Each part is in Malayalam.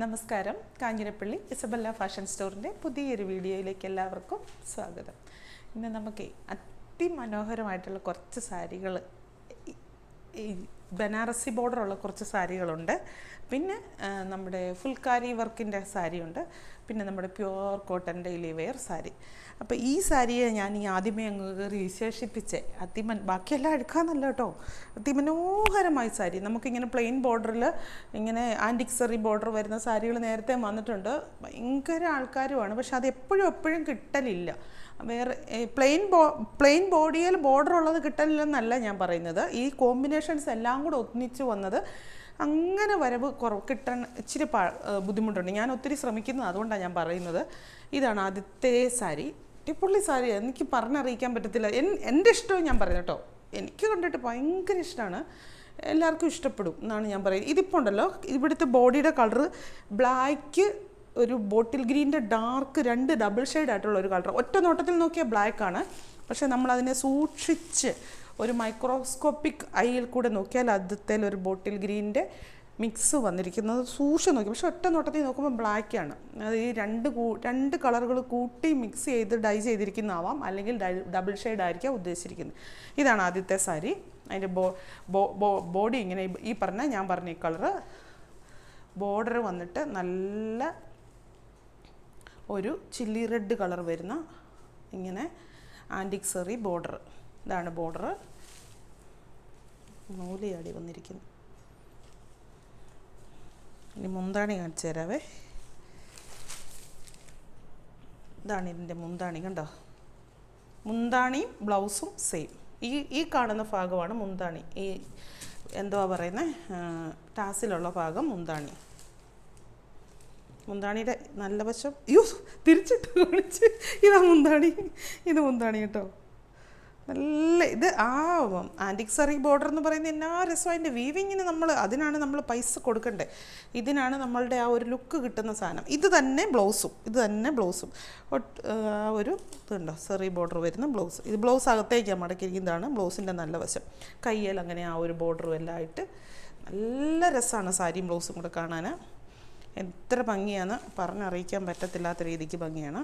നമസ്കാരം. കാഞ്ഞിരപ്പള്ളി ഇസബല്ല ഫാഷൻ സ്റ്റോറിന്റെ പുതിയൊരു വീഡിയോയിലേക്ക് എല്ലാവർക്കും സ്വാഗതം. ഇന്ന് നമുക്ക് അതിമനോഹരമായിട്ടുള്ള കുറച്ച് സാരികൾ ബനാറസി ബോർഡറുള്ള കുറച്ച് സാരികളുണ്ട്. പിന്നെ നമ്മുടെ ഫുൾക്കാരി വർക്കിന്റെ സാരിയുണ്ട്. പിന്നെ നമ്മുടെ pure cotton daily wear sari. അപ്പോൾ ഈ സാരിയെ ഞാൻ ഈ ആദ്യമേ അങ്ങ് കയറി വിശേഷിപ്പിച്ച്. അതിമൻ ബാക്കിയെല്ലാം എടുക്കാമെന്നല്ല കേട്ടോ. അതിമനോഹരമായ സാരി. നമുക്കിങ്ങനെ പ്ലെയിൻ ബോർഡറിൽ ഇങ്ങനെ ആന്റിക്സറി ബോർഡർ വരുന്ന സാരികൾ നേരത്തെ വന്നിട്ടുണ്ട്. ഭയങ്കര ആൾക്കാരുമാണ്. പക്ഷെ അത് എപ്പോഴും എപ്പോഴും കിട്ടലില്ല. വേറെ പ്ലെയിൻ ബോ പ്ലെയിൻ ബോഡിയിൽ ബോർഡർ ഉള്ളത് കിട്ടലില്ലെന്നല്ല ഞാൻ പറയുന്നത്. ഈ കോമ്പിനേഷൻസ് എല്ലാം കൂടെ ഒന്നിച്ച് വന്നത് അങ്ങനെ വരവ് കുറവ് കിട്ടാൻ ഇച്ചിരി ബുദ്ധിമുട്ടുണ്ട്. ഞാൻ ഒത്തിരി ശ്രമിക്കുന്നത് അതുകൊണ്ടാണ് ഞാൻ പറയുന്നത്. ഇതാണ് ആദ്യത്തെ സാരി. അടിപൊളി സാരി. എനിക്ക് പറഞ്ഞറിയിക്കാൻ പറ്റത്തില്ല. എൻ എന്റെ ഇഷ്ടവും ഞാൻ പറയുന്നത് കേട്ടോ. എനിക്ക് കണ്ടിട്ട് ഭയങ്കര ഇഷ്ടമാണ്. എല്ലാവർക്കും ഇഷ്ടപ്പെടും എന്നാണ് ഞാൻ പറയുന്നത്. ഇതിപ്പോൾ ഉണ്ടല്ലോ ഇവിടുത്തെ ബോഡിയുടെ കളർ ബ്ലാക്ക് ഒരു ബോട്ടിൽ ഗ്രീന്റെ ഡാർക്ക് രണ്ട് ഡബിൾ ഷെയ്ഡ് ആയിട്ടുള്ള ഒരു കളർ ഒറ്റ നോട്ടത്തിൽ നോക്കിയാൽ ബ്ലാക്കാണ്. പക്ഷേ നമ്മളതിനെ സൂക്ഷിച്ച് ഒരു മൈക്രോസ്കോപ്പിക് ഐയിൽ കൂടെ നോക്കിയാൽ അതിൽ ഒരു ബോട്ടിൽ ഗ്രീനിന്റെ മിക്സ് വന്നിരിക്കുന്നത് സൂക്ഷിച്ച് നോക്കി. പക്ഷെ ഒറ്റ നോട്ടത്തിൽ നോക്കുമ്പോൾ ബ്ലാക്ക് ആണ്. അത് ഈ രണ്ട് കൂ രണ്ട് കളറുകൾ കൂട്ടി മിക്സ് ചെയ്ത് ഡൈ ചെയ്തിരിക്കുന്നതാവാം. അല്ലെങ്കിൽ ഡബിൾ ഷെയ്ഡ് ആയിരിക്കാം ഉദ്ദേശിച്ചിരിക്കുന്നത്. ഇതാണ് ആദ്യത്തെ സാരി. അതിന്റെ ബോ ബോ- ബോഡി ഇങ്ങനെ ഈ പറഞ്ഞ ഞാൻ പറഞ്ഞ ഈ കളറ് ബോർഡർ വന്നിട്ട് നല്ല ഒരു ചില്ലി റെഡ് കളർ വരുന്ന ഇങ്ങനെ ആന്റിക്സറി ബോർഡർ ഇതാണ് ബോർഡർ നൂലിയാടി വന്നിരിക്കുന്നു. ഇനി മുന്താണി കാണിച്ചു തരാവേ. ഇതാണ് ഇതിന്റെ മുന്താണി കണ്ടോ? മുന്താണിയും ബ്ലൗസും സെയിം ഈ ഈ കാണുന്ന ഭാഗമാണ് മുന്താണി. ഈ എന്തുവാ പറയുന്നത് ടാസിലുള്ള ഭാഗം മുന്താണി. മുന്താണിയുടെ നല്ല വശം. അയ്യോ തിരിച്ചിട്ട് കാണിച്ച്. ഇതാ മുന്താണി. ഇത് മുന്താണി കേട്ടോ. നല്ല ഇത് ആ ആന്റിക്സറി ബോർഡർ എന്ന് പറയുന്നത് എന്നാ രസം അതിന്റെ വീവിങ്ങിന് നമ്മൾ അതിനാണ് നമ്മൾ പൈസ കൊടുക്കണ്ടേ. ഇതിനാണ് നമ്മളുടെ ആ ഒരു ലുക്ക് കിട്ടുന്ന സാധനം. ഇത് തന്നെ ബ്ലൗസും. ഇത് തന്നെ ബ്ലൗസും. ആ ഒരു ഇതുണ്ടോ സെറി ബോർഡർ വരുന്ന ബ്ലൗസ്. ഇത് ബ്ലൗസ് അകത്തേക്കാണ് മടക്കിയിരിക്കുന്നതാണ് ബ്ലൗസിന്റെ നല്ല വശം. കയ്യിൽ അങ്ങനെ ആ ഒരു ബോർഡറും എല്ലാം ആയിട്ട് നല്ല രസമാണ് സാരിയും ബ്ലൗസും കൂടെ കാണാൻ എത്ര ഭംഗിയാണ്. പറഞ്ഞറിയിക്കാൻ പറ്റത്തില്ലാത്ത രീതിക്ക് ഭംഗിയാണ്.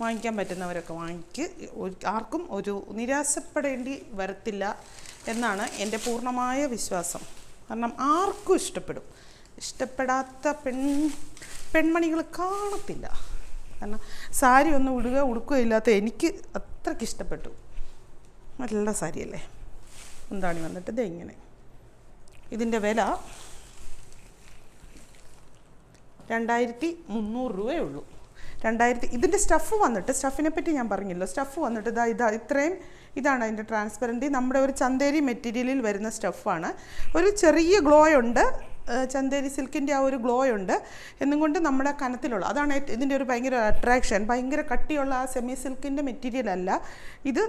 വാങ്ങിക്കാൻ പറ്റുന്നവരൊക്കെ വാങ്ങിക്ക്. ആർക്കും ഒരു നിരാശപ്പെടേണ്ടി വരത്തില്ല എന്നാണ് എന്റെ പൂർണമായ വിശ്വാസം. കാരണം ആർക്കും ഇഷ്ടപ്പെടും. ഇഷ്ടപ്പെടാത്ത പെൺ പെൺമണികൾ കാണത്തില്ല. കാരണം സാരി ഒന്നും ഉടുക ഉടുക്കുക ഇല്ലാത്ത എനിക്ക് അത്രയ്ക്ക് ഇഷ്ടപ്പെട്ടു. നല്ല സാരിയല്ലേ? എന്താണ് വന്നിട്ട് ഇത് ഇങ്ങനെ. ഇതിന്റെ വില രണ്ടായിരത്തി മുന്നൂറ് രൂപയേ ഉള്ളൂ. രണ്ടായിരത്തി ഇതിന്റെ സ്റ്റഫ് വന്നിട്ട് സ്റ്റഫിനെ പറ്റി ഞാൻ പറഞ്ഞല്ലോ. സ്റ്റഫ് വന്നിട്ട് ഇതാ ഇതാ ഇത്രയും ഇതാണ് അതിന്റെ ട്രാൻസ്പെറന്റി നമ്മുടെ ഒരു ചന്തേരി മെറ്റീരിയലിൽ വരുന്ന സ്റ്റഫാണ് ഒരു ചെറിയ ഗ്ലോ ഉണ്ട്. ചന്തേരി സിൽക്കിന്റെ ആ ഒരു ഗ്ലോ ഉണ്ട്. എന്നും കൊണ്ട് നമ്മുടെ കനത്തിലുള്ള അതാണ് ഇതിന്റെ ഒരു ഭയങ്കര അട്രാക്ഷൻ ഭയങ്കര കട്ടിയുള്ള ആ സെമി സിൽക്കിന്റെ മെറ്റീരിയൽ അല്ല. ഇത്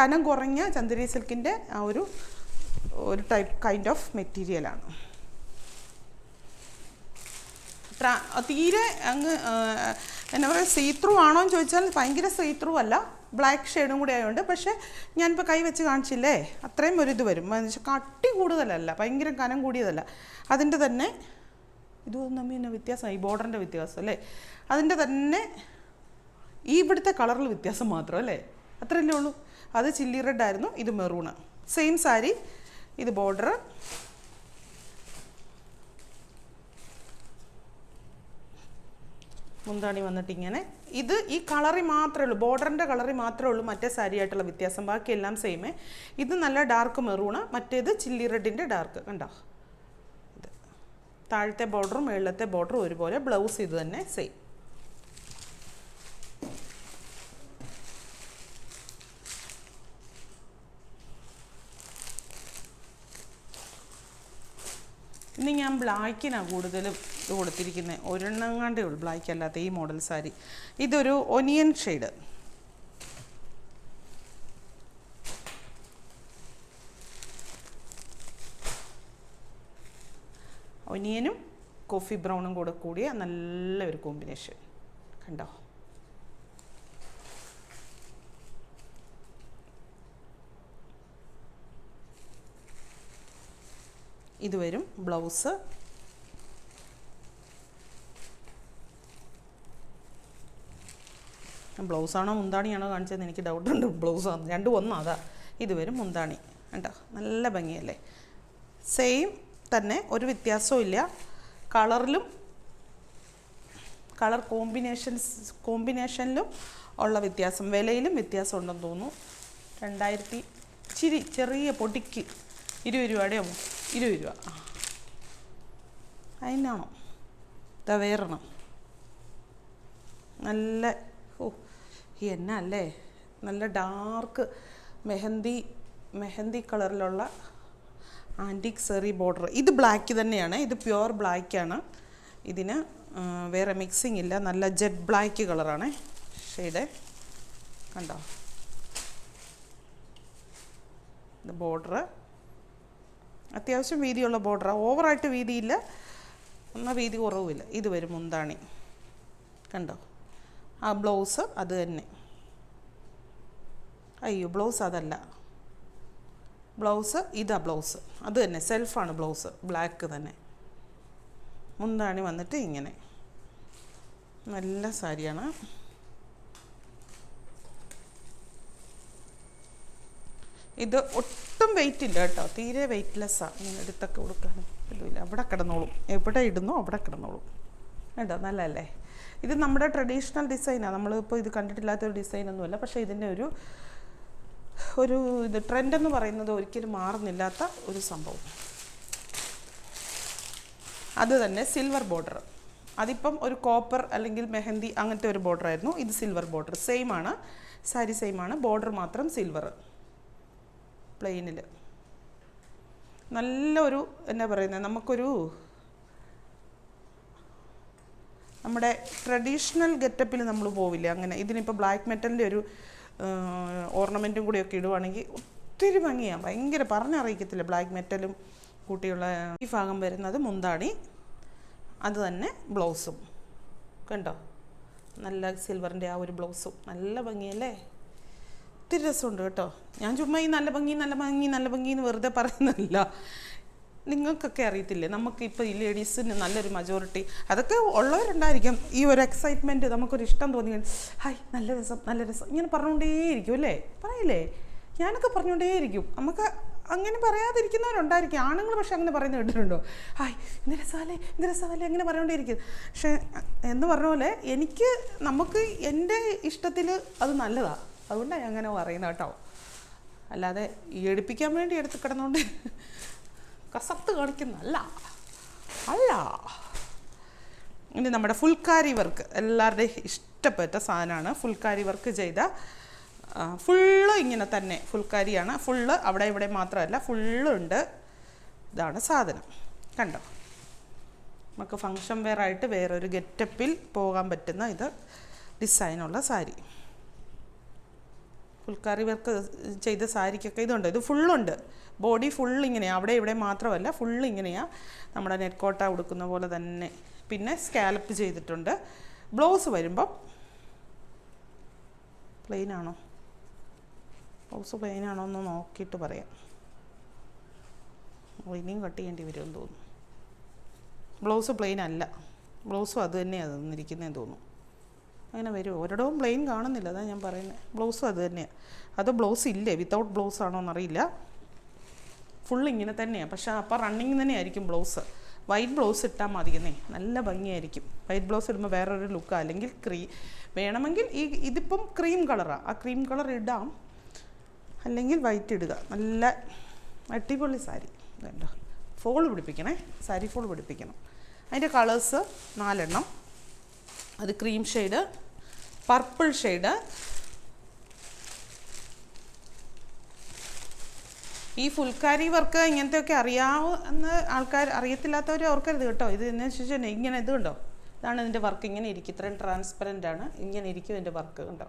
കനം കുറഞ്ഞ ചന്തേരി സിൽക്കിന്റെ ആ ഒരു ഒരു ടൈപ്പ് കൈൻഡ് ഓഫ് മെറ്റീരിയലാണ് തീരെ അങ്ങ് എന്നാ പറയുക സീ ത്രൂ ആണോ എന്ന് ചോദിച്ചാൽ ഭയങ്കര സീത്രൂ അല്ല. ബ്ലാക്ക് ഷെയ്ഡും കൂടി ആയതുകൊണ്ട് പക്ഷേ ഞാനിപ്പോൾ കൈ വെച്ച് കാണിച്ചില്ലേ? അത്രയും ഒരു വരും. എന്ന് വെച്ചാൽ കട്ടി കൂടുതലല്ല. ഭയങ്കര കനം കൂടിയതല്ല. അതിന്റെ തന്നെ ഇതൊന്നും തമ്മിൽ തന്നെ വ്യത്യാസം ഈ ബോർഡറിന്റെ വ്യത്യാസം അല്ലേ? അതിന്റെ തന്നെ ഈ ഇവിടുത്തെ കളറിൽ വ്യത്യാസം മാത്രം അല്ലേ? അത്രയല്ലേ ഉള്ളൂ. അത് ചില്ലി റെഡ് ആയിരുന്നു. ഇത് മെറൂണ് സെയിം സാരി ഇത് ബോർഡർ മുന്താണി വന്നിട്ട് ഇങ്ങനെ ഇത് ഈ കളറി മാത്രമേ ഉള്ളൂ ബോർഡറിന്റെ കളറി മാത്രമേ ഉള്ളൂ മറ്റേ സാരി ആയിട്ടുള്ള വ്യത്യാസം. ബാക്കിയെല്ലാം സെയിം ഇത് നല്ല ഡാർക്ക് മെറൂണ് മറ്റേത് ചില്ലി റെഡിന്റെ ഡാർക്ക് കണ്ടോ? ഇത്. താഴത്തെ ബോർഡറും മുകളിലത്തെ ബോർഡറും ഒരുപോലെ ബ്ലൗസ് ഇത് തന്നെ സെയിം ഇനി ഞാൻ ബ്ലാക്കിനാണ് കൂടുതലും ഇത് ഒരെണ്ണം കണ്ടേ ഉള്ളൂ. ബ്ലാക്ക് അല്ലാത്ത ഈ മോഡൽ സാരി ഇതൊരു ഒനിയൻ ഷെയ്ഡ് ഒനിയനും കോഫി ബ്രൗണും കൂടെ കൂടിയ നല്ല ഒരു കോമ്പിനേഷൻ കണ്ടോ ഇതുവരും ബ്ലൗസ് ബ്ലൗസാണോ മുന്താണിയാണോ കാണിച്ചതെന്ന് എനിക്ക് ഡൗട്ടുണ്ട്. ബ്ലൗസാണ് രണ്ടും ഒന്നും അതാ. ഇത് വരും മുന്താണി. കേട്ടോ നല്ല ഭംഗിയല്ലേ? സെയിം തന്നെ ഒരു വ്യത്യാസവും ഇല്ല. കളറിലും കളർ കോമ്പിനേഷൻസ് കോമ്പിനേഷനിലും ഉള്ള വ്യത്യാസം. വിലയിലും വ്യത്യാസം ഉണ്ടെന്ന് തോന്നുന്നു. രണ്ടായിരത്തി ഇച്ചിരി ചെറിയ പൊടിക്ക് ഇരുപത് രൂപയുടെയോ ഇരുപത് രൂപ. അതിനാണോ? ഇതാ വേറെണ്ണം നല്ല ഓ എന്നാ അല്ലേ? നല്ല ഡാർക്ക് മെഹന്തി മെഹന്തി കളറിലുള്ള ആന്റിക് സെറി ബോർഡർ ഇത് ബ്ലാക്ക് തന്നെയാണ്. ഇത് പ്യുവർ ബ്ലാക്കാണ് ഇതിന് വേറെ മിക്സിംഗ് ഇല്ല. നല്ല ജെറ്റ് ബ്ലാക്ക് കളറാണ് ഷെയ്ഡ് കണ്ടോ? ഇത് ബോർഡർ അത്യാവശ്യം വീതിയുള്ള ബോർഡറാണ് ഓവറായിട്ട് വീതിയില്ല. എന്നാൽ വീതി കുറവുമില്ല. ഇത് വരും മുന്താണി. കണ്ടോ? ആ ബ്ലൗസ് അത് തന്നെ. അയ്യോ ബ്ലൗസ് അതല്ല. ബ്ലൗസ് ഇതാ ബ്ലൗസ്. അത് തന്നെ സെൽഫാണ് ബ്ലൗസ് ബ്ലാക്ക് തന്നെ. മുന്താണി വന്നിട്ട് ഇങ്ങനെ. നല്ല സാരിയാണ്. ഇത് ഒട്ടും വെയിറ്റ് ഇല്ല കേട്ടോ. തീരെ വെയിറ്റ്ലെസ്സാണ് ഇങ്ങനെ എടുത്തൊക്കെ കൊടുക്കാൻ ഇല്ല. അവിടെ കിടന്നോളും. എവിടെ ഇടുന്നോ അവിടെ കിടന്നോളും. കേട്ടോ നല്ലതല്ലേ? ഇത് നമ്മുടെ ട്രഡീഷണൽ ഡിസൈനാണ് നമ്മളിപ്പോൾ ഇത് കണ്ടിട്ടില്ലാത്ത ഒരു ഡിസൈനൊന്നുമല്ല പക്ഷേ ഇതിന്റെ ഒരു ഒരു ഇത് ട്രെൻഡ് എന്ന് പറയുന്നത് ഒരിക്കലും മാറുന്നില്ലാത്ത ഒരു സംഭവം. അത് തന്നെ സിൽവർ ബോർഡർ അതിപ്പം ഒരു കോപ്പർ അല്ലെങ്കിൽ മെഹന്തി അങ്ങനത്തെ ഒരു ബോർഡർ ആയിരുന്നു. ഇത് സിൽവർ ബോർഡർ സെയിം ആണ്. സാരി സെയിം ആണ്. ബോർഡർ മാത്രം സിൽവർ പ്ലെയിനിൽ നല്ലൊരു എന്നാ പറയുന്നത് നമുക്കൊരു നമ്മുടെ ട്രഡീഷണൽ ഗെറ്റപ്പിൽ നമ്മൾ പോവില്ല. അങ്ങനെ ഇതിനിപ്പോൾ ബ്ലാക്ക് മെറ്റലിന്റെ ഒരു ഓർണമെന്റും കൂടിയൊക്കെ ഇടുവാണെങ്കിൽ ഒത്തിരി ഭംഗിയാണ് ഭയങ്കര പറഞ്ഞറിയിക്കത്തില്ല ബ്ലാക്ക് മെറ്റലും കൂട്ടിയുള്ള ഈ ഭാഗം വരുന്നത് മുന്താണി അത് തന്നെ ബ്ലൗസും. കണ്ടോ? നല്ല സിൽവറിന്റെ ആ ഒരു ബ്ലൗസും. നല്ല ഭംഗിയല്ലേ? ഒത്തിരി രസമുണ്ട് കേട്ടോ. ഞാൻ ചുമ്മാ ഈ നല്ല ഭംഗി നല്ല ഭംഗി നല്ല ഭംഗി എന്ന് വെറുതെ പറയുന്നില്ല നിങ്ങൾക്കൊക്കെ അറിയത്തില്ലേ? നമുക്ക് ഇപ്പോൾ ഈ ലേഡീസിന് നല്ലൊരു മജോറിറ്റി അതൊക്കെ ഉള്ളവരുണ്ടായിരിക്കും. ഈ ഒരു എക്സൈറ്റ്മെന്റ് നമുക്കൊരു ഇഷ്ടം തോന്നി ഹായ് നല്ല രസം നല്ല രസം. ഇങ്ങനെ പറഞ്ഞുകൊണ്ടേയിരിക്കും അല്ലേ? പറയില്ലേ? ഞാനൊക്കെ പറഞ്ഞുകൊണ്ടേയിരിക്കും. നമുക്ക് അങ്ങനെ പറയാതിരിക്കുന്നവരുണ്ടായിരിക്കും. ആണുങ്ങൾ പക്ഷെ അങ്ങനെ പറയുന്നത് കേട്ടിട്ടുണ്ടോ? ഹായ് ഇന്ന് രസമല്ലേ? ഇന്ന് രസമല്ലേ? അങ്ങനെ പറഞ്ഞുകൊണ്ടേയിരിക്കും. പക്ഷേ എന്ന് പറഞ്ഞ പോലെ എനിക്ക് നമുക്ക് എന്റെ ഇഷ്ടത്തിൽ അത് നല്ലതാണ് അതുകൊണ്ടാണ് ഞാൻ അങ്ങനെ പറയുന്നത് കേട്ടോ. അല്ലാതെ ഈ എടുപ്പിക്കാൻ വേണ്ടി എടുത്ത് കിടന്നുകൊണ്ട് കസത്ത് കാണിക്കുന്നല്ല അല്ല. ഇനി നമ്മുടെ ഫുൾക്കാരി വർക്ക്. എല്ലാവരുടെയും ഇഷ്ടപ്പെട്ട സാധനമാണ് ഫുൾക്കാരി വർക്ക് ചെയ്ത ഫുള്ള് ഇങ്ങനെ തന്നെ ഫുൾക്കാരിയാണ് ഫുള്ള് അവിടെ ഇവിടെ മാത്രമല്ല ഫുള്ള് ഉണ്ട്. ഇതാണ് സാധനം. കണ്ടോ? നമുക്ക് ഫങ്ഷൻ വെയർ ആയിട്ട് വേറൊരു ഗെറ്റപ്പിൽ പോകാൻ പറ്റുന്ന ഇത് ഡിസൈനുള്ള സാരി. ഫുൾക്കാരി വർക്ക് ചെയ്ത സാരിക്കൊക്കെ ഇതുണ്ട്. ഇത് ഫുള്ളുണ്ട്. ബോഡി ഫുൾ ഇങ്ങനെയാണ് അവിടെ ഇവിടെ മാത്രമല്ല ഫുൾ ഇങ്ങനെയാണ് നമ്മുടെ നെറ്റ് കോട്ട ഉടുക്കുന്ന പോലെ തന്നെ. പിന്നെ സ്കാലപ്പ് ചെയ്തിട്ടുണ്ട്. ബ്ലൗസ് വരുമ്പം പ്ലെയിൻ ആണോ? ബ്ലൗസ് പ്ലെയിൻ ആണോ എന്ന് നോക്കിയിട്ട് പറയാം. ഇനിയും കട്ട് ചെയ്യേണ്ടി വരുമെന്ന് തോന്നുന്നു. ബ്ലൗസ് പ്ലെയിൻ അല്ല. ബ്ലൗസും അത് തന്നെയാണ് തന്നിരിക്കുന്നതെന്ന് തോന്നുന്നു. അങ്ങനെ വരും. ഒരിടവും പ്ലെയിൻ കാണുന്നില്ല. അതാ ഞാൻ പറയുന്നത് ബ്ലൗസും അത് തന്നെയാണ് അത് ബ്ലൗസ് ഇല്ലേ? വിത്തൗട്ട് ബ്ലൗസ് ആണോ എന്നറിയില്ല. ഫുൾ ഇങ്ങനെ തന്നെയാണ് പക്ഷേ അപ്പോൾ റണ്ണിങ് തന്നെയായിരിക്കും ബ്ലൗസ് വൈറ്റ് ബ്ലൗസ് ഇട്ടാൽ മതിയെന്നേ. നല്ല ഭംഗിയായിരിക്കും. വൈറ്റ് ബ്ലൗസ് ഇടുമ്പോൾ വേറൊരു ലുക്ക് അല്ലെങ്കിൽ ക്രീ വേണമെങ്കിൽ ഈ ഇതിപ്പം ക്രീം കളറാണ് ആ. ക്രീം കളർ ഇടാം. അല്ലെങ്കിൽ വൈറ്റ് ഇടുക. നല്ല അടിപൊളി സാരി. വേണ്ട ഫോൾ പിടിപ്പിക്കണേ. സാരി ഫോൾ പിടിപ്പിക്കണം. അതിന്റെ കളേഴ്സ് നാലെണ്ണം. അത് ക്രീം ഷെയ്ഡ് പർപ്പിൾ ഷെയ്ഡ്. ഈ ഫുൽക്കാരി വർക്ക് ഇങ്ങനത്തെയൊക്കെ അറിയാവുന്ന ആൾക്കാർ അറിയത്തില്ലാത്തവർ ഓർക്കരുത് കേട്ടോ. ഇത് എന്ന് വെച്ചാൽ ഇങ്ങനെ ഇത് ഇതാണ് ഇതിന്റെ വർക്ക്. ഇങ്ങനെ ഇരിക്കും. ഇത്രയും ട്രാൻസ്പെറന്റ് ആണ്. ഇങ്ങനെ ഇരിക്കും ഇതിന്റെ വർക്ക് കണ്ടോ?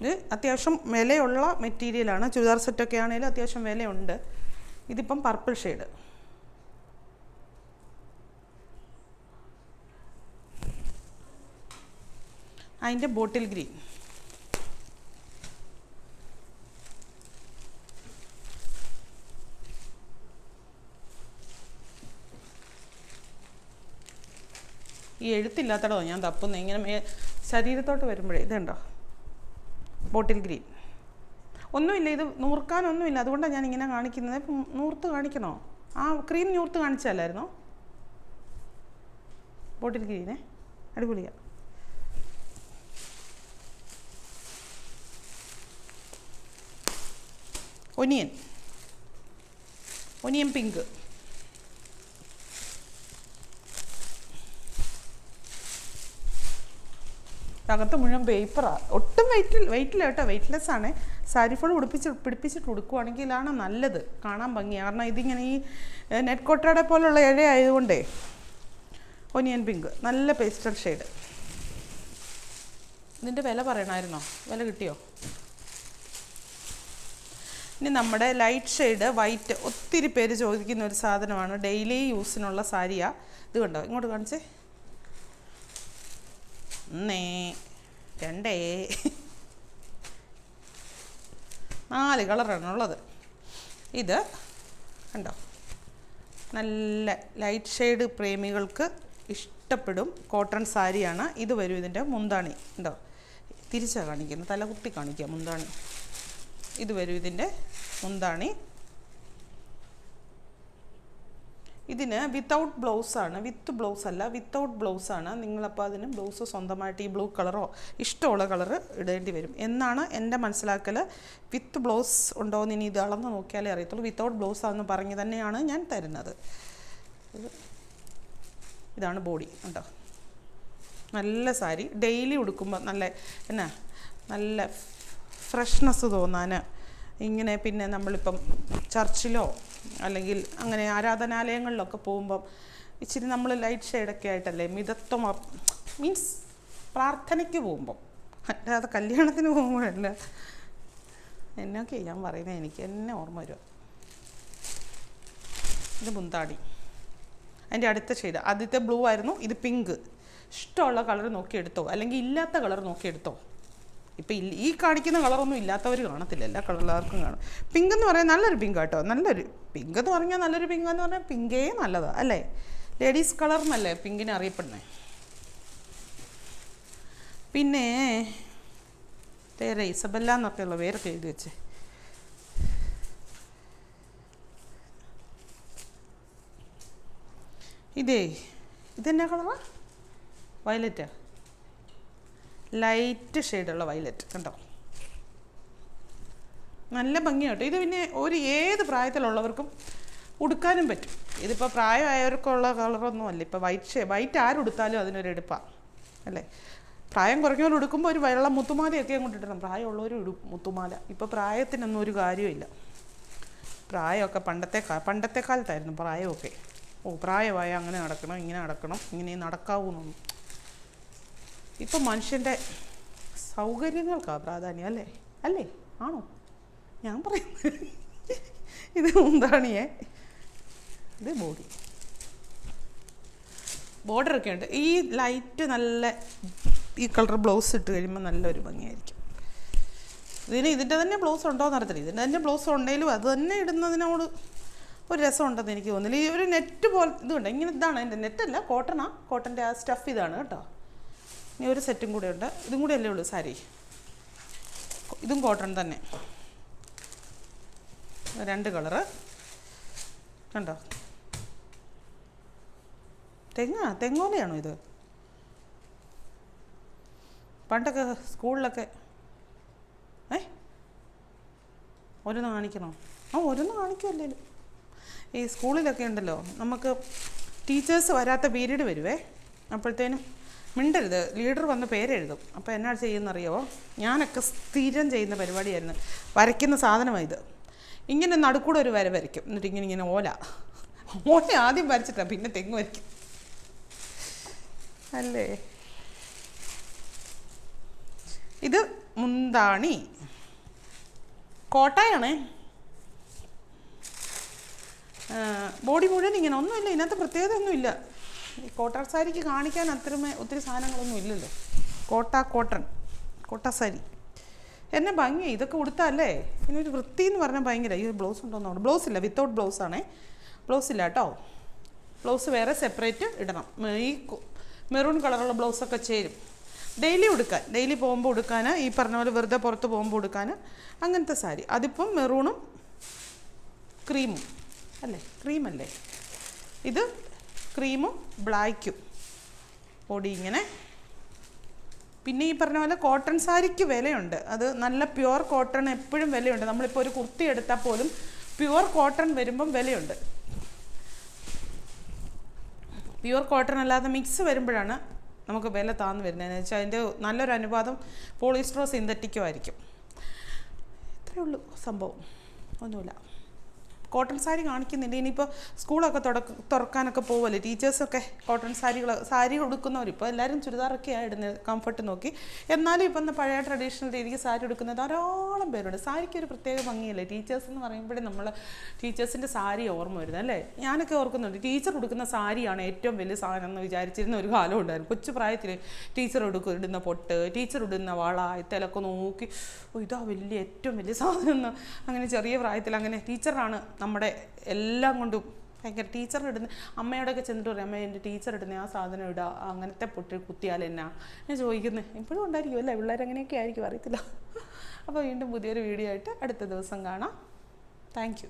ഇത് അത്യാവശ്യം വിലയുള്ള മെറ്റീരിയലാണ് ചുരിദാർ സെറ്റൊക്കെ ആണെങ്കിലും അത്യാവശ്യം വിലയുണ്ട്. ഇതിപ്പം പർപ്പിൾ ഷെയ്ഡ്. അതിന്റെ ബോട്ടിൽ ഗ്രീൻ. ഈ എഴുത്തില്ലാത്തടോ ഞാൻ തപ്പുന്നത് ഇങ്ങനെ ശരീരത്തോട്ട് വരുമ്പോഴേ ഇതുണ്ടോ ബോട്ടിൽ ഗ്രീൻ. ഒന്നുമില്ല ഇത് നൂർക്കാനൊന്നുമില്ല. അതുകൊണ്ടാണ് ഞാൻ ഇങ്ങനെ കാണിക്കുന്നത്. നൂർത്ത് കാണിക്കണോ? ആ ക്രീം നൂർത്ത് കാണിച്ചല്ലായിരുന്നോ ബോട്ടിൽ ഗ്രീനെ. അടിപൊളിയാ. ഒനിയൻ. Onion pink. അകത്ത് മുഴുവൻ പേപ്പറാണ് ഒട്ടും വെയിറ്റിൽ വെയിറ്റില്ല കേട്ടോ. വെയിറ്റ്ലെസ് ആണ്. സാരി ഫുൾ ഉടുപ്പിച്ച് പിടിപ്പിച്ചിട്ട് ഉടുക്കുവാണെങ്കിലാണ് നല്ലത്. കാണാൻ ഭംഗിയാണ് കാരണം ഇതിങ്ങനെ ഈ നെറ്റ് കോട്ടയുടെ പോലുള്ള ഇഴ ആയതുകൊണ്ടേ ഒനിയൻ പിങ്ക്. നല്ല പേസ്റ്റൽ ഷെയ്ഡ്. ഇതിന്റെ വില പറയണമായിരുന്നോ? വില കിട്ടിയോ? ഇനി നമ്മുടെ ലൈറ്റ് ഷെയ്ഡ് വൈറ്റ് ഒത്തിരി പേര് ചോദിക്കുന്ന ഒരു സാധനമാണ്. ഡെയിലി യൂസിനുള്ള സാരിയാ. ഇത് കണ്ടോ? ഇങ്ങോട്ട് കാണിച്ചേ. ഒന്നേ രണ്ടേ. നാല് കളറാണ് ഉള്ളത്. ഇത് കണ്ടോ? നല്ല ലൈറ്റ് ഷെയ്ഡ് പ്രേമികൾക്ക് ഇഷ്ടപ്പെടും. കോട്ടൺ സാരിയാണ്. ഇത് വരും ഇതിന്റെ മുന്താണി. ഉണ്ടോ തിരിച്ചാണ് കാണിക്കുന്നത്. തലകുത്തി കാണിക്കുക മുന്താണി. ഇത് വരും ഇതിന്റെ മുന്താണി. ഇതിന് വിത്തൗട്ട് ബ്ലൗസാണ് വിത്ത് ബ്ലൗസ് അല്ല വിത്തൗട്ട് ബ്ലൗസാണ് നിങ്ങളപ്പോൾ അതിന് ബ്ലൗസ് സ്വന്തമായിട്ട് ഈ ബ്ലൂ കളറോ ഇഷ്ടമുള്ള കളറ് ഇടേണ്ടി വരും. എന്നാണ് എന്റെ മനസ്സിലാക്കൽ വിത്ത് ബ്ലൗസ് ഉണ്ടോ എന്ന് ഇനി ഇത് അളന്ന് നോക്കിയാലേ അറിയത്തുള്ളൂ. വിത്തൗട്ട് ബ്ലൗസ് ആണെന്ന് പറഞ്ഞ് തന്നെയാണ് ഞാൻ തരുന്നത്. ഇതാണ് ബോഡി ഉണ്ടോ നല്ല സാരി. ഡെയിലി ഉടുക്കുമ്പോൾ നല്ല എന്നാ? നല്ല ഫ്രഷ്നെസ് തോന്നാൻ ഇങ്ങനെ പിന്നെ നമ്മളിപ്പം ചർച്ചിലോ അല്ലെങ്കിൽ അങ്ങനെ ആരാധനാലയങ്ങളിലൊക്കെ പോകുമ്പം ഇച്ചിരി നമ്മൾ ലൈറ്റ് ഷെയ്ഡൊക്കെ ആയിട്ടല്ലേ മിതത്വം മീൻസ് പ്രാർത്ഥനയ്ക്ക് പോകുമ്പം. അല്ലാതെ കല്യാണത്തിന് പോകുമ്പോഴല്ല. എന്നൊക്കെ ഞാൻ പറയുന്നത് എനിക്ക് എന്നെ ഓർമ്മ വരും. ഇത് മുന്താടി. അതിന്റെ അടുത്ത ഷെയ്ഡ് ആദ്യത്തെ ബ്ലൂ ആയിരുന്നു. ഇത് പിങ്ക് ഇഷ്ടമുള്ള കളർ നോക്കി എടുത്തോ അല്ലെങ്കിൽ ഇല്ലാത്ത കളർ നോക്കി എടുത്തോ ഇപ്പം ഇല്ല ഈ കാണിക്കുന്ന കളറൊന്നും ഇല്ലാത്തവർ കാണത്തില്ല എല്ലാ കളറുകാർക്കും കാണും. പിങ്ക് എന്ന് പറയാൻ നല്ലൊരു പിങ്ക് കേട്ടോ നല്ലൊരു പിങ്ക് എന്ന് പറഞ്ഞാൽ നല്ലൊരു പിങ്ക് എന്ന് പറഞ്ഞാൽ പിങ്കേ നല്ലതാണ് അല്ലേ? ലേഡീസ് കളർ എന്നല്ലേ പിങ്കിനെ അറിയപ്പെടുന്നത് പിന്നെ പേര് ഇസബല്ല എന്നൊക്കെയുള്ള പേരൊക്കെ എഴുതി വെച്ചേ. ഇതേ ഇതെന്നാ കളറാ വയലറ്റാ ലൈറ്റ് ഷെയ്ഡുള്ള വയലറ്റ് കണ്ടോ? നല്ല ഭംഗിയാട്ടോ ഇത് പിന്നെ ഒരു ഏത് പ്രായത്തിലുള്ളവർക്കും ഉടുക്കാനും പറ്റും. ഇതിപ്പോൾ പ്രായമായവർക്കുള്ള കളറൊന്നും അല്ല ഇപ്പോൾ വൈറ്റ് ഷേ വൈറ്റ് ആരുടുത്താലും അതിനൊരു എടുപ്പാണ് അല്ലേ? പ്രായം കുറഞ്ഞവർ ഉടുക്കുമ്പോൾ ഒരു വെള്ളം മുത്തുമാലയൊക്കെ അങ്ങോട്ട് ഇടണം. പ്രായമുള്ളവർ ഇടും മുത്തുമാല. ഇപ്പോൾ പ്രായത്തിനൊന്നും ഒരു കാര്യമില്ല പ്രായമൊക്കെ പണ്ടത്തെ പണ്ടത്തെ കാലത്തായിരുന്നു പ്രായമൊക്കെ. ഓ പ്രായമായ അങ്ങനെ നടക്കണം ഇങ്ങനെ നടക്കണം ഇങ്ങനെ നടക്കാവൂന്നൊന്നും. ഇപ്പം മനുഷ്യന്റെ സൗകര്യങ്ങൾക്കാണ് പ്രാധാന്യം അല്ലേ? അല്ലേ? ആണോ? ഞാൻ പറയുന്നത് ഇത് മുന്താണിയേ. ഇത് ബോഡി. ബോർഡറൊക്കെ ഉണ്ട്. ഈ ലൈറ്റ് നല്ല ഈ കളർ ബ്ലൗസ് ഇട്ട് കഴിയുമ്പോൾ നല്ലൊരു ഭംഗിയായിരിക്കും. ഇതിന് ഇതിന്റെ തന്നെ ബ്ലൗസ് ഉണ്ടോ എന്ന് അറിയത്തില്ല. ഇതിന്റെ തന്നെ ബ്ലൗസ് ഉണ്ടെങ്കിലും അത് തന്നെ ഇടുന്നതിനോട് ഒരു രസം ഉണ്ടെന്ന് എനിക്ക് തോന്നുന്നില്ല. ഈ ഒരു നെറ്റ് പോലെ ഇതുണ്ട്. ഇങ്ങനെ ഇതാണ്. എന്റെ നെറ്റല്ല കോട്ടണാ. കോട്ടന്റെ ആ സ്റ്റഫ് ഇതാണ് കേട്ടോ. ഇനി ഒരു സെറ്റും കൂടെ ഉണ്ട്. ഇതും കൂടെ അല്ലേ ഉള്ളൂ സാരി? ഇതും കോട്ടൺ തന്നെ. രണ്ട് കളറ്. കണ്ടോ? തെങ്ങാ? തെങ്ങോലയാണോ ഇത്? പണ്ടൊക്കെ സ്കൂളിലൊക്കെ ഏ? ഓരോന്ന് കാണിക്കണോ? ആ ഓരോന്ന് കാണിക്കുമല്ലേ ഈ സ്കൂളിലൊക്കെ ഉണ്ടല്ലോ. നമുക്ക് ടീച്ചേഴ്സ് വരാത്ത പീരീഡ് വരുവേ. അപ്പോഴത്തേനും മിണ്ടരുത്. ലീഡർ വന്ന് പേരെഴുതും. അപ്പോൾ എന്നാ ചെയ്യുന്നറിയോ ഞാനൊക്കെ സ്ഥിരം ചെയ്യുന്ന പരിപാടിയായിരുന്നു. വരയ്ക്കുന്ന സാധനമാണ് ഇത്. ഇങ്ങനെ നടുക്കൂടെ ഒരു വര വരയ്ക്കും. എന്നിട്ട് ഇങ്ങനെ ഇങ്ങനെ ഓല. ഓല ആദ്യം വരച്ചിട്ടാണ് പിന്നെ തെങ്ങ് വരയ്ക്കും. അല്ലേ? ഇത് മുന്താണി. കോട്ടയാണേ. ബോഡി മുഴുവൻ ഇങ്ങനെ. ഒന്നുമില്ല. ഇതിനകത്ത് പ്രത്യേകത ഒന്നുമില്ല ഈ കോട്ടൺ സാരിക്ക് കാണിക്കാൻ അത്രമേ ഒത്തിരി സാധനങ്ങളൊന്നും ഇല്ലല്ലോ. കോട്ട കോട്ടൺ കോട്ട സാരി. എന്നെ ഭംഗി ഇതൊക്കെ ഉടുത്താലേ? പിന്നെ ഒരു വൃത്തി എന്ന് പറഞ്ഞാൽ ഭയങ്കര. ഈ ഒരു ബ്ലൗസ് ഉണ്ടോന്നോ ബ്ലൗസ് ഇല്ല വിത്തൗട്ട് ബ്ലൗസ് ആണേ. ബ്ലൗസ് ഇല്ല കേട്ടോ. ബ്ലൗസ് വേറെ സെപ്പറേറ്റ് ഇടണം. ഈ മെറൂൺ കളറുള്ള ബ്ലൗസൊക്കെ ചേരും. ഡെയിലി ഉടുക്കാൻ. ഡെയിലി പോകുമ്പോൾ ഉടുക്കാൻ ഈ പറഞ്ഞ പോലെ വെറുതെ പുറത്ത് പോകുമ്പോൾ ഉടുക്കാൻ അങ്ങനത്തെ സാരി. അതിപ്പം മെറൂണും ക്രീമും അല്ലേ? ക്രീമല്ലേ ഇത് ക്രീമും ബ്ലാക്കും പൊടി ഇങ്ങനെ. പിന്നെ ഈ പറഞ്ഞ പോലെ കോട്ടൺ സാരിക്ക് വിലയുണ്ട്. അത് നല്ല പ്യുവർ കോട്ടൺ എപ്പോഴും വിലയുണ്ട്. നമ്മളിപ്പോൾ ഒരു കുർത്തി എടുത്താൽ പോലും പ്യുവർ കോട്ടൺ വരുമ്പം വിലയുണ്ട്. പ്യുവർ കോട്ടൺ അല്ലാതെ മിക്സ് വരുമ്പോഴാണ് നമുക്ക് വില താന്ന് വരുന്നത്. എന്ന് വെച്ചാൽ അതിന്റെ നല്ലൊരു അനുപാതം പോളിസ്റ്ററോ സിന്തറ്റിക്കോ ആയിരിക്കും. ഇത്രയേ ഉള്ളൂ സംഭവം. ഒന്നുമില്ല. കോട്ടൺ സാരി കാണിക്കുന്നില്ല ഇനിയിപ്പോൾ സ്കൂളൊക്കെ തുടക്ക തുറക്കാനൊക്കെ പോവല്ലേ? ടീച്ചേഴ്സൊക്കെ കോട്ടൺ സാരികൾ സാരി ഉടുക്കുന്നവർ ഇപ്പോൾ എല്ലാവരും ചുരിദാറൊക്കെയാണ് ഇടുന്നത് കംഫർട്ട് നോക്കി. എന്നാലും ഇപ്പം പഴയ ട്രഡീഷണൽ രീതിക്ക് സാരി ഉടുക്കുന്ന ധാരാളം പേരുണ്ട്. സാരിക്ക് ഒരു പ്രത്യേക ഭംഗിയല്ലേ? ടീച്ചേഴ്സ് എന്ന് പറയുമ്പോഴേ നമ്മൾ ടീച്ചേഴ്സിന്റെ സാരി ഓർമ്മ വരുന്നത് അല്ലേ? ഞാനൊക്കെ ഓർക്കുന്നുണ്ട്. ടീച്ചർ കൊടുക്കുന്ന സാരിയാണ് ഏറ്റവും വലിയ സാധനം എന്ന് വിചാരിച്ചിരുന്ന ഒരു കാലം ഉണ്ടായിരുന്നു. കൊച്ചു പ്രായത്തിൽ ടീച്ചർ ഉടുക്കും ഇടുന്ന പൊട്ട് ടീച്ചർ ഇടുന്ന വള ഇത്തലൊക്കെ നോക്കി. ഇതാ വലിയ ഏറ്റവും വലിയ സാധനം എന്ന്. അങ്ങനെ ചെറിയ പ്രായത്തിൽ അങ്ങനെ ടീച്ചറാണ് നമ്മുടെ എല്ലാം കൊണ്ടും ഭയങ്കര ടീച്ചർ ഇടുന്ന അമ്മയോടൊക്കെ ചെന്നിട്ട് പറയും അമ്മ എന്റെ ടീച്ചർ ഇടുന്ന ആ സാധനം ഇടുക അങ്ങനത്തെ പൊട്ടി കുത്തിയാൽ എന്നാ? ഞാൻ ചോദിക്കുന്നത് ഇപ്പോഴും ഉണ്ടായിരിക്കും അല്ലേ? പിള്ളേർ അങ്ങനെയൊക്കെ ആയിരിക്കും അറിയത്തില്ല. അപ്പോൾ വീണ്ടും പുതിയൊരു വീഡിയോ ആയിട്ട് അടുത്ത ദിവസം കാണാം. താങ്ക്